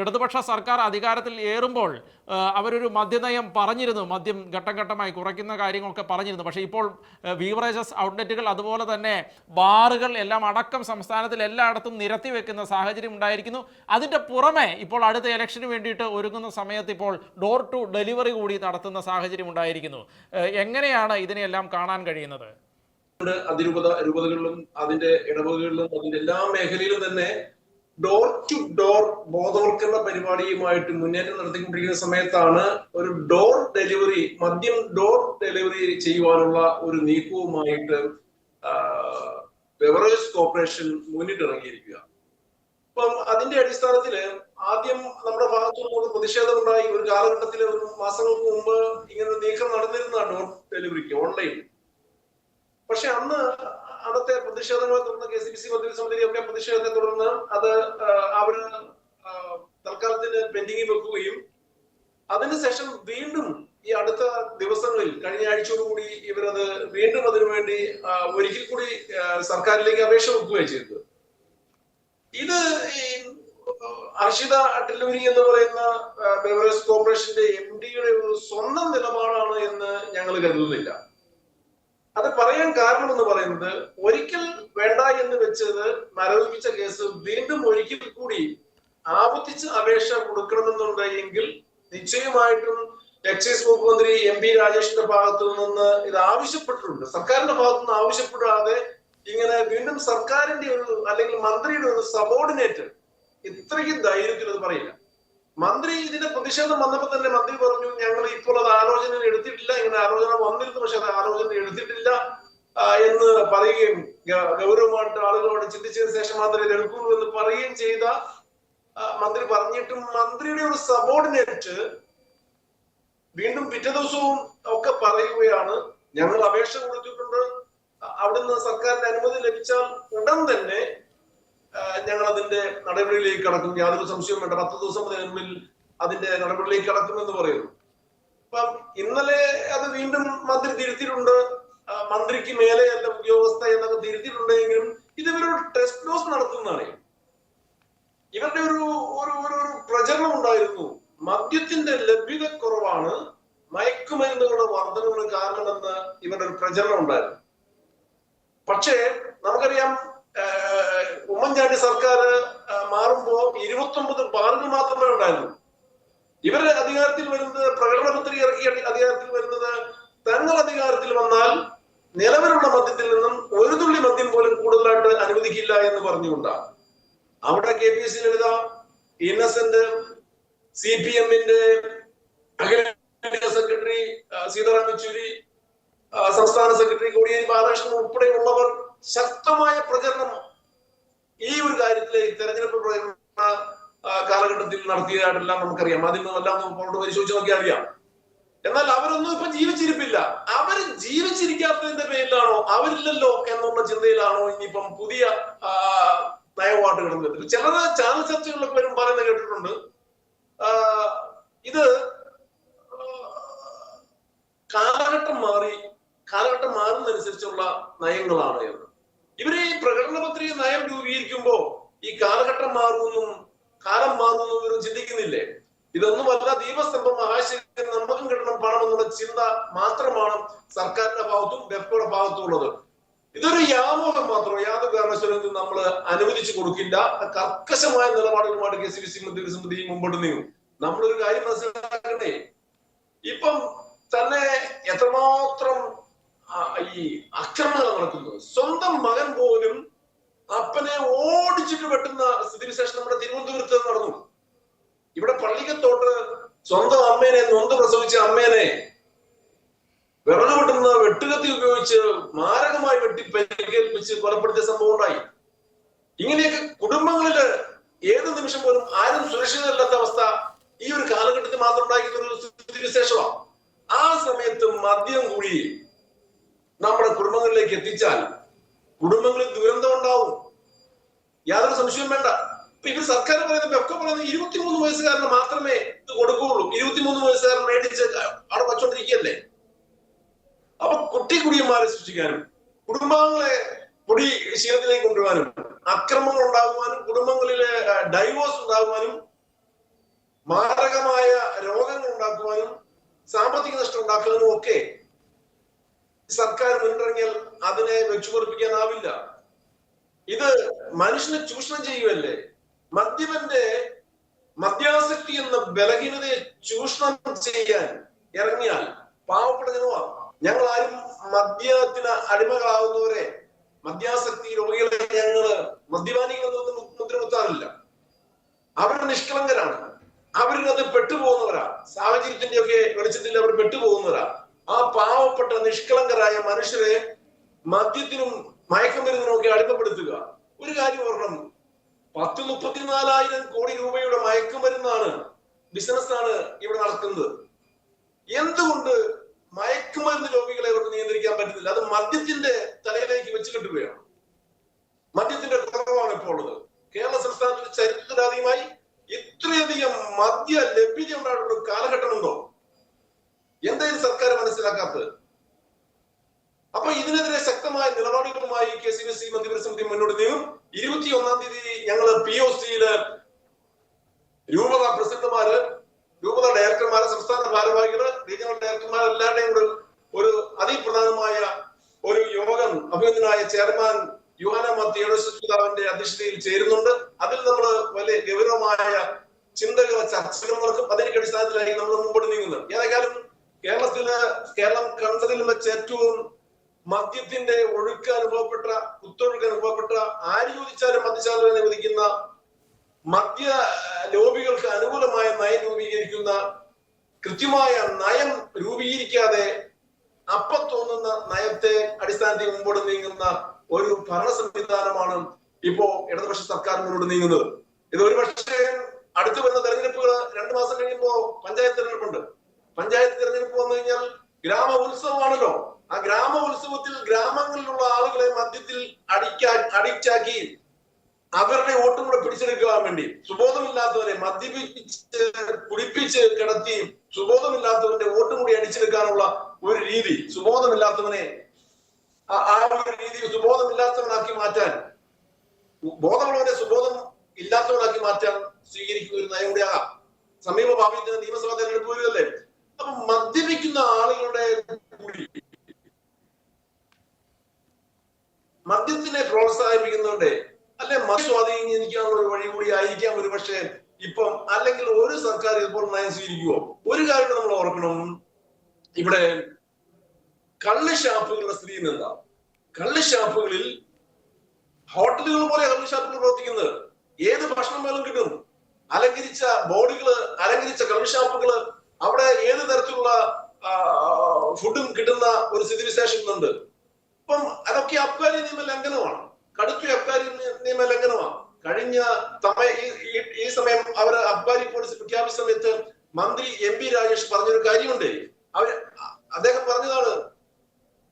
ഇടതുപക്ഷ സർക്കാർ അധികാരത്തിൽ ഏറുമ്പോൾ അവരൊരു മദ്യനയം പറഞ്ഞിരുന്നു. മദ്യം ഘട്ടം ഘട്ടമായി കുറയ്ക്കുന്ന കാര്യങ്ങളൊക്കെ പറഞ്ഞിരുന്നു. പക്ഷേ ഇപ്പോൾ വീവറേജസ് ഔട്ട്ലെറ്റുകൾ അതുപോലെ തന്നെ ബാറുകൾ എല്ലാം അടക്കം സംസ്ഥാനത്തിൽ എല്ലായിടത്തും നിരത്തി വെക്കുന്ന സാഹചര്യം ഉണ്ടായിരിക്കുന്നു. അതിന്റെ പുറമെ ഇപ്പോൾ അടുത്ത ഇലക്ഷന് വേണ്ടിയിട്ട് ഒരുങ്ങുന്ന സമയത്ത് ഇപ്പോൾ ഡോർ ടു ഡെലിവറി കൂടി നടത്തുന്ന സാഹചര്യം ഉണ്ടായിരിക്കുന്നു. എങ്ങനെയാണ് ഇതിനെയെല്ലാം കാണാൻ കഴിയുന്നത്? അതിരൂപത രൂപതകളിലും അതിന്റെ ഇടവകകളിലും അതിന്റെ എല്ലാ മേഖലയിലും തന്നെ ഡോർ ടു ഡോർ ബോധവൽക്കരണ പരിപാടിയുമായിട്ട് മുന്നേറ്റം നടത്തിക്കൊണ്ടിരിക്കുന്ന സമയത്താണ് ഒരു ഡോർ ഡെലിവറി മദ്യം ഡോർ ഡെലിവറി ചെയ്യുവാനുള്ള ഒരു നീക്കവുമായിട്ട് ബെവറേജ് കോർപ്പറേഷൻ മുന്നിട്ടിറങ്ങിയിരിക്കുക. അപ്പം അതിന്റെ അടിസ്ഥാനത്തിൽ ആദ്യം നമ്മുടെ ഭാഗത്തു നിന്നുള്ള പ്രതിഷേധമുണ്ടായി. ഒരു കാലഘട്ടത്തിൽ ഒരു മാസങ്ങൾക്ക് മുമ്പ് ഇങ്ങനെ നീക്കം നടന്നിരുന്ന ഡോർ ഡെലിവറിക്ക് ഓൺലൈൻ പക്ഷെ അന്ന് അന്നത്തെ പ്രതിഷേധങ്ങളെ തുടർന്ന് കെ സി ബി സി മന്ത്രി സമിതിയൊക്കെ പ്രതിഷേധത്തെ തുടർന്ന് അത് അവർ തൽക്കാലത്തിന് പെൻഡിങ്ങിൽ വെക്കുകയും അതിനുശേഷം വീണ്ടും ഈ അടുത്ത ദിവസങ്ങളിൽ കഴിഞ്ഞ ആഴ്ചയോടുകൂടി ഇവരത് വീണ്ടും അതിനുവേണ്ടി വേണ്ടി ഒരിക്കൽ കൂടി സർക്കാരിലേക്ക് അപേക്ഷ വെക്കുകയാണ് ചെയ്തത് ഇത് ഈ അർഷിത അട്ടലൂരി എന്ന് പറയുന്ന ബെവറേജ് കോർപ്പറേഷന്റെ എം ഡിയുടെ ഒരു സ്വന്തം നിലപാടാണ് എന്ന് ഞങ്ങൾ കരുതുന്നില്ല. അത് പറയാൻ കാരണം എന്ന് പറയുന്നത് ഒരിക്കൽ വേണ്ട എന്ന് വെച്ചത് മരവിപ്പിച്ച കേസ് വീണ്ടും ഒരിക്കൽ കൂടി ആവർത്തിച്ച് അപേക്ഷ കൊടുക്കണമെന്നുണ്ടെങ്കിൽ നിശ്ചയമായിട്ടും എക്സൈസ് വകുപ്പ് മന്ത്രി എം പി രാജേഷിന്റെ ഭാഗത്തു നിന്ന് ഇത് ആവശ്യപ്പെട്ടിട്ടുണ്ട്. സർക്കാരിന്റെ ഭാഗത്തു നിന്ന് ആവശ്യപ്പെടാതെ ഇങ്ങനെ വീണ്ടും സർക്കാരിന്റെ ഒരു അല്ലെങ്കിൽ മന്ത്രിയുടെ ഒരു സബോർഡിനേറ്റ് ഇത്രയും ധൈര്യത്തിൽ അത് പറയില്ല. മന്ത്രി ഇതിന്റെ പ്രതിഷേധം വന്നപ്പോൾ തന്നെ മന്ത്രി പറഞ്ഞു ഞങ്ങൾ ഇപ്പോൾ അത് ആലോചന എടുത്തിട്ടില്ല ഇങ്ങനെ ആലോചന വന്നിരുന്നു പക്ഷെ അത് ആലോചന എടുത്തിട്ടില്ല എന്ന് പറയുകയും ഗൗരവമായിട്ട് ആളുകളോട് ചിന്തിച്ചതിന് ശേഷം മാത്രമേ ഇത് എടുക്കുള്ളൂ എന്ന് പറയുകയും ചെയ്ത മന്ത്രി പറഞ്ഞിട്ടും മന്ത്രിയുടെ ഒരു സബോർഡിനേറ്റ് വീണ്ടും പിറ്റേ ദിവസവും ഒക്കെ പറയുകയാണ് ഞങ്ങൾ അപേക്ഷ കൊടുത്തിട്ടുണ്ട് അവിടുന്ന് സർക്കാരിന്റെ അനുമതി ലഭിച്ചാൽ ഉടൻ തന്നെ ഞങ്ങൾ അതിന്റെ നടപടിയിലേക്ക് കടക്കും. യാതൊരു സംശയവും വേണ്ട. പത്ത് ദിവസം മുന്നിൽ അതിന്റെ നടപടിയിലേക്ക് കടക്കും എന്ന് പറയുന്നു. അപ്പം ഇന്നലെ അത് വീണ്ടും മന്ത്രി തിരുത്തിയിട്ടുണ്ട്. മന്ത്രിക്ക് മേലെ അല്ല ഉദ്യോഗസ്ഥ എന്നൊക്കെ തിരുത്തിയിട്ടുണ്ടെങ്കിലും ഇതിവരൊരു ടെസ്റ്റ് ഡോസ് നടത്തുന്നതാണ് ഇവരുടെ ഒരു ഒരു ഒരു പ്രചരണം ഉണ്ടായിരുന്നു. മദ്യത്തിന്റെ ലഭ്യത കുറവാണ്. മയക്കുമരുന്നുകളുടെ വർധനവിന് കാരണമെന്ന് ഇവരുടെ ഒരു പ്രചരണം ഉണ്ടായിരുന്നു. പക്ഷേ നമുക്കറിയാം ഉമ്മൻചാണ്ടി സർക്കാർ മാറുമ്പോ ഇരുപത്തി ഒമ്പത് ബാറുകൾ മാത്രമേ ഉണ്ടായിരുന്നു ഇവർ അധികാരത്തിൽ വരുന്നത് പ്രകടന പത്രിക ഇറക്കിയ അധികാരത്തിൽ വരുന്നത് തങ്ങൾ അധികാരത്തിൽ വന്നാൽ നിലവിലുള്ള മദ്യത്തിൽ നിന്നും ഒരു തുള്ളി മദ്യം പോലും കൂടുതലായിട്ട് അനുവദിക്കില്ല എന്ന് പറഞ്ഞുകൊണ്ടാണ്. അവിടെ K P C Lalitha Innocent C P എമ്മിന്റെ അഖിലേന്ത്യാ സെക്രട്ടറി സീതാറാം യെച്ചൂരി സംസ്ഥാന സെക്രട്ടറി കോടിയേരി ബാലകൃഷ്ണൻ ഉൾപ്പെടെയുള്ളവർ ശക്തമായ പ്രചരണം ഈ ഒരു കാര്യത്തിലെ തെരഞ്ഞെടുപ്പ് പ്രചരണ കാലഘട്ടത്തിൽ നടത്തിയതായിട്ടെല്ലാം നമുക്കറിയാം. മാധ്യമങ്ങളെല്ലാം പുറത്ത് പരിശോധിച്ച് നോക്കിയാൽ അറിയാം. എന്നാൽ അവരൊന്നും ഇപ്പൊ ജീവിച്ചിരിപ്പില്ല. അവർ ജീവിച്ചിരിക്കാത്തതിന്റെ പേരിലാണോ അവരില്ലല്ലോ എന്നുള്ള ചിന്തയിലാണോ ഇനിയിപ്പം പുതിയ ആ, നയമായിട്ട് കിടന്നു വരുന്നത് ചിലർ ചാനൽ ചർച്ചകളിലൊക്കെ വരും പറയുന്നത് കേട്ടിട്ടുണ്ട്. ഇത് കാലഘട്ടം മാറി കാലഘട്ടം മാറുന്നതനുസരിച്ചുള്ള നയങ്ങളാണ് എന്ന്. ഇവർ ഈ പ്രകടന പത്രിക നയം രൂപീകരിക്കുമ്പോ ഈ കാലഘട്ടം മാറുമെന്നും കാലം മാറുമെന്നും ഇവരും ചിന്തിക്കുന്നില്ലേ? ഇതൊന്നും അല്ല ദീപസ്തംഭം മഹാശരി നമുക്കും കിട്ടണം പണം എന്നുള്ള ചിന്ത മാത്രമാണ് സർക്കാരിന്റെ ഭാഗത്തും ബെഫ്കോയുടെ ഭാഗത്തും ഉള്ളത്. ഇതൊരു യാമോഹം മാത്രം യാതൊരു കാരണവശാലും നമ്മൾ അനുവദിച്ചു കൊടുക്കില്ല. കർക്കശമായ നിലപാടുകളുമായിട്ട് കെ സി ബി സി മന്ത്രി സമിതി മുമ്പോട്ട് നീങ്ങും. നമ്മളൊരു കാര്യം മനസ്സിലാക്കണ്ടേ? ഇപ്പം തന്നെ എത്രമാത്രം ഈ ആക്രമണങ്ങൾ നടക്കുന്നത് സ്വന്തം മകൻ പോലും അപ്പനെ ഓടിച്ചിട്ട് വെട്ടുന്ന സ്ഥിതിവിശേഷം നമ്മുടെ തിരുവനന്തപുരത്ത് നടന്നു. ഇവിടെ പള്ളിക്കത്തോട്ട് സ്വന്തം അമ്മേനെ നൊന്ത് പ്രസവിച്ച അമ്മേനെ വിറക് വെട്ടുന്ന വെട്ടുകത്തി ഉപയോഗിച്ച് മാരകമായി വെട്ടി പരിക്കേൽപ്പിച്ച് കൊലപ്പെടുത്തിയ സംഭവം ഉണ്ടായി. ഇങ്ങനെയൊക്കെ കുടുംബങ്ങളിൽ ഏത് നിമിഷം പോലും ആരും സുരക്ഷിതരല്ലാത്ത അവസ്ഥ ഈ ഒരു കാലഘട്ടത്തിൽ മാത്രം ഉണ്ടാക്കിയ ഒരു സ്ഥിതിവിശേഷമാണ്. ആ സമയത്ത് മദ്യം കൂടി നമ്മുടെ കുടുംബങ്ങളിലേക്ക് എത്തിച്ചാൽ കുടുംബങ്ങളിൽ ദുരന്തം ഉണ്ടാവും. യാതൊരു സംശയവും വേണ്ട. ഇപ്പൊ ഇവർ സർക്കാർ പറയുന്നത് ഒക്കെ പറയുന്നത് ഇരുപത്തിമൂന്ന് വയസ്സുകാരന് മാത്രമേ ഇത് കൊടുക്കുകയുള്ളൂ. ഇരുപത്തിമൂന്ന് വയസ്സുകാരൻ മേടിച്ച് അവിടെ വച്ചോണ്ടിരിക്കുകയല്ലേ? അപ്പൊ കുട്ടി കുടിയന്മാരെ സൃഷ്ടിക്കാനും കുടുംബങ്ങളെ കുടി ശീലത്തിലേക്ക് കൊണ്ടുപോകാനും അക്രമങ്ങൾ ഉണ്ടാകുവാനും കുടുംബങ്ങളിലെ ഡൈവോഴ്സ് ഉണ്ടാകുവാനും മാരകമായ രോഗങ്ങൾ ഉണ്ടാക്കുവാനും സാമ്പത്തിക നഷ്ടം ഉണ്ടാക്കാനും ഒക്കെ സർക്കാർ മുന്നിറങ്ങിയാൽ അതിനെ വെച്ചുപൊറിപ്പിക്കാനാവില്ല ഇത് മനുഷ്യനെ ചൂഷണം ചെയ്യുമല്ലേ മദ്യപന്റെ മദ്യാസക്തി എന്ന ബലഹീനതയെ ചൂഷണം ചെയ്യാൻ ഇറങ്ങിയാൽ പാവപ്പെട്ട ഞങ്ങൾ ആരും മദ്യത്തിന് അടിമകളാവുന്നവരെ മദ്യാസക്തി രോഗികളെ ഞങ്ങൾ മദ്യപാനികളെന്നൊന്നും മുദ്രകുത്താറില്ല. അവർ നിഷ്കളങ്കരാണ്. അവരിനത് പെട്ടുപോകുന്നവരാ. സാഹചര്യത്തിന്റെ ഒക്കെ വെളിച്ചത്തിൽ അവർ പെട്ടുപോകുന്നവരാ. ആ പാവപ്പെട്ട നിഷ്കളങ്കരായ മനുഷ്യരെ മദ്യത്തിനും മയക്കുമരുന്നിനും ഒക്കെ അടിമപ്പെടുത്തുക. ഒരു കാര്യം ഓർക്കണം. പത്ത് മുപ്പത്തിനാലായിരം കോടി രൂപയുടെ മയക്കുമരുന്നാണ് ബിസിനസ്സാണ് ഇവിടെ നടക്കുന്നത്. എന്തുകൊണ്ട് മയക്കുമരുന്ന് രോഗികളെ അവർക്ക് നിയന്ത്രിക്കാൻ പറ്റുന്നില്ല? അത് മദ്യത്തിന്റെ തലയിലേക്ക് വെച്ച് കെട്ടുകയാണ്. മദ്യത്തിന്റെ കുറവാണ് ഇപ്പോൾ ഉള്ളത്. കേരള സംസ്ഥാനത്തിന്റെ ചരിത്രത്തിലാദ്യമായി ഇത്രയധികം മദ്യ ലഭ്യത ഉണ്ടായിട്ടുള്ള ഒരു എന്തായാലും സർക്കാർ മനസ്സിലാക്കാത്തത്? അപ്പൊ ഇതിനെതിരെ ശക്തമായ നിലപാടുകളുമായി കെ സി ബി സി മന്ത്രിപര സമിതി മുന്നോട്ട് നീങ്ങും. ഇരുപത്തി ഒന്നാം തീയതി ഞങ്ങൾ പി ഒ സിയിൽ രൂപത പ്രസിഡന്റുമാര് രൂപത ഡയറക്ടർമാര് സംസ്ഥാന ഭാരവാഹികൾ റീജിയണൽ ഡയറക്ടർമാർ എല്ലാവരുടെയും കൂടെ ഒരു അതിപ്രധാനമായ ഒരു യോഗം അഭിനന്ദനായ ചെയർമാൻ യുഹാന മത്തിയുടെ അധ്യക്ഷതയിൽ ചേരുന്നുണ്ട്. അതിൽ നമ്മൾ വലിയ ഗൗരവമായ ചിന്തകൾ ചർച്ചകൾ നടക്കും. അതിന്റെ അടിസ്ഥാനത്തിലായി നമ്മൾ മുമ്പോട്ട് നീങ്ങുന്നത്. ഏതായാലും കേരളം കണ്ടതിൽ വെച്ച് ഏറ്റവും മദ്യത്തിന്റെ ഒഴുക്ക് അനുഭവപ്പെട്ട കുത്തൊഴുക്ക് അനുഭവപ്പെട്ട ആര് ചോദിച്ചാലും മദ്യശാലകൾ അനുവദിക്കുന്ന മദ്യ ലോബികൾക്ക് അനുകൂലമായ നയം രൂപീകരിക്കുന്ന കൃത്യമായ നയം രൂപീകരിക്കാതെ അപ്പ തോന്നുന്ന നയത്തെ അടിസ്ഥാനത്തിൽ മുമ്പോട്ട് നീങ്ങുന്ന ഒരു ഭരണ സംവിധാനമാണ് ഇപ്പോ ഇടതുപക്ഷ സർക്കാർ മുന്നോട്ട് നീങ്ങുന്നത്. ഇത് ഒരു പക്ഷേ അടുത്ത് വരുന്ന തെരഞ്ഞെടുപ്പുകൾ രണ്ടു മാസം കഴിയുമ്പോൾ പഞ്ചായത്ത് തെരഞ്ഞെടുപ്പുണ്ട്. പഞ്ചായത്ത് തിരഞ്ഞെടുപ്പ് വന്നു കഴിഞ്ഞാൽ ഗ്രാമ ഉത്സവമാണല്ലോ ആ ഗ്രാമ ഉത്സവത്തിൽ ഗ്രാമങ്ങളിലുള്ള ആളുകളെ മദ്യത്തിൽ അടിക്കാൻ അടിച്ചാക്കി അവരുടെ വോട്ടും കൂടെ പിടിച്ചെടുക്കാൻ വേണ്ടി സുബോധമില്ലാത്തവരെ മദ്യപിച്ച് കുടിപ്പിച്ച് കിടത്തി സുബോധമില്ലാത്തവന്റെ വോട്ടും കൂടി അടിച്ചെടുക്കാനുള്ള ഒരു രീതി സുബോധമില്ലാത്തവനെ ആ- ഒരു രീതി സുബോധമില്ലാത്തവനാക്കി മാറ്റാൻ ബോധമുള്ളവരെ സുബോധം ഇല്ലാത്തവനാക്കി മാറ്റാൻ സ്വീകരിക്കുന്ന ഒരു നയം കൂടിയാകാം. സമീപ ഭാവിയിൽ നിയമസഭാ തെരഞ്ഞെടുപ്പ് വരുമല്ലേ മദ്യപിക്കുന്ന ആളുകളുടെ കൂടി മദ്യത്തിനെ പ്രോത്സാഹിപ്പിക്കുന്നവരുടെ അല്ലെ മദ്യം സ്വാധീനിക്കാനുള്ള വഴി കൂടി ആയിരിക്കാം ഒരു പക്ഷേ ഇപ്പം അല്ലെങ്കിൽ ഒരു സർക്കാർ ഇപ്പോൾ നയം സ്വീകരിക്കുവോ ഒരു കാര്യം നമ്മൾ ഓർക്കണം. ഇവിടെ കള്ള് ഷാപ്പുകളുടെ സ്ത്രീ എന്താ? കള്ള് ഷാപ്പുകളിൽ ഹോട്ടലുകൾ പോലെ കള്ള് ഷാപ്പുകൾ പ്രവർത്തിക്കുന്നത്. ഏത് ഭക്ഷണം വേണം കിട്ടും. അലങ്കരിച്ച ബോർഡുകൾ അലങ്കരിച്ച കള്ള് ഷാപ്പുകൾ അവിടെ ഏത് തരത്തിലുള്ള ഫുഡും കിട്ടുന്ന ഒരു സ്ഥിതിവിശേഷം ഉണ്ട് അപ്പം അതൊക്കെ അബ്കാരി നിയമ ലംഘനമാണ് കടുത്ത അബ്കാരി നിയമ ലംഘനമാണ് കഴിഞ്ഞ സമയ ഈ- സമയം അവർ അബ്കാരി പോലീസ് പ്രഖ്യാപിച്ച സമയത്ത് മന്ത്രി എം പി രാജേഷ് പറഞ്ഞൊരു കാര്യമുണ്ട്. അവർ അദ്ദേഹം പറഞ്ഞതാണ്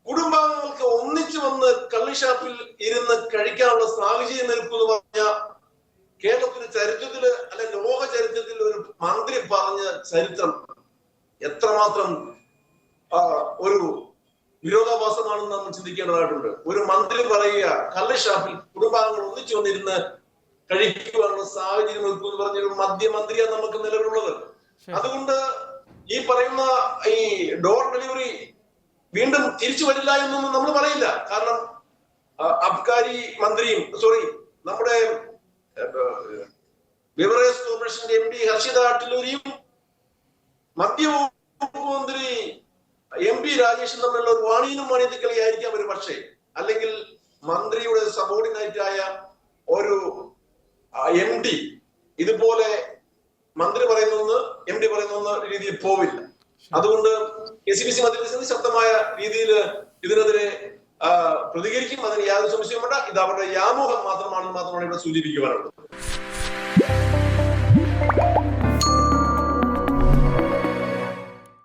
കുടുംബാംഗങ്ങൾക്ക് ഒന്നിച്ചു വന്ന് കള്ളിഷാപ്പിൽ ഇരുന്ന് കഴിക്കാനുള്ള സാഹചര്യം നിൽക്കുമെന്ന് പറഞ്ഞ കേരളത്തിന്റെ ചരിത്രത്തിൽ അല്ലെ ലോക ചരിത്രത്തിൽ ഒരു മന്ത്രി പറഞ്ഞ ചരിത്രം എത്രമാത്രം ഒരു വിരോധാഭാസമാണെന്ന് നമ്മൾ ചിന്തിക്കേണ്ടതായിട്ടുണ്ട്. ഒരു മന്ത്രി പറയുക കള്ള് ഷാപ്പിൽ കുടുംബാംഗങ്ങൾ ഒന്നിച്ചു വന്നിരുന്ന് കഴിക്കുവാനുള്ള സാഹചര്യം ഒരുക്കും എന്ന് പറഞ്ഞൊരു മദ്യമന്ത്രിയാണ് നമുക്ക് നിലവിലുള്ളത്. അതുകൊണ്ട് ഈ പറയുന്ന ഈ ഡോർ ഡെലിവറി വീണ്ടും തിരിച്ചു വരില്ല എന്നൊന്നും നമ്മൾ പറയില്ല. കാരണം അബ്കാരി മന്ത്രിയും സോറി നമ്മുടെ ബിവറേജ് കോർപ്പറേഷന്റെ എം ഡി ഹർഷിത അട്ടിലൂരിയും മന്ത്രി എം പി രാജേഷും തമ്മിലുള്ള ഒരു വാണിയനും വാണിയത്തിക്കളി കളിയായിരിക്കാം ഒരു പക്ഷേ. അല്ലെങ്കിൽ മന്ത്രിയുടെ സബോർഡിനേറ്റ് ആയ ഒരു എം ഡി ഇതുപോലെ മന്ത്രി പറയുന്ന എം ഡി പറയുന്ന രീതിയിൽ പോവില്ല. അതുകൊണ്ട് കെ സി ബി സി മന്ത്രി ശക്തമായ രീതിയിൽ ഇതിനെതിരെ പ്രതികരിക്കും. അതിന് യാതൊരു സംശയവും വേണ്ട ഇത് അവരുടെ വ്യാമോഹം മാത്രമാണെന്ന് മാത്രമാണ് ഇവിടെ സൂചിപ്പിക്കുവാനുള്ളത്.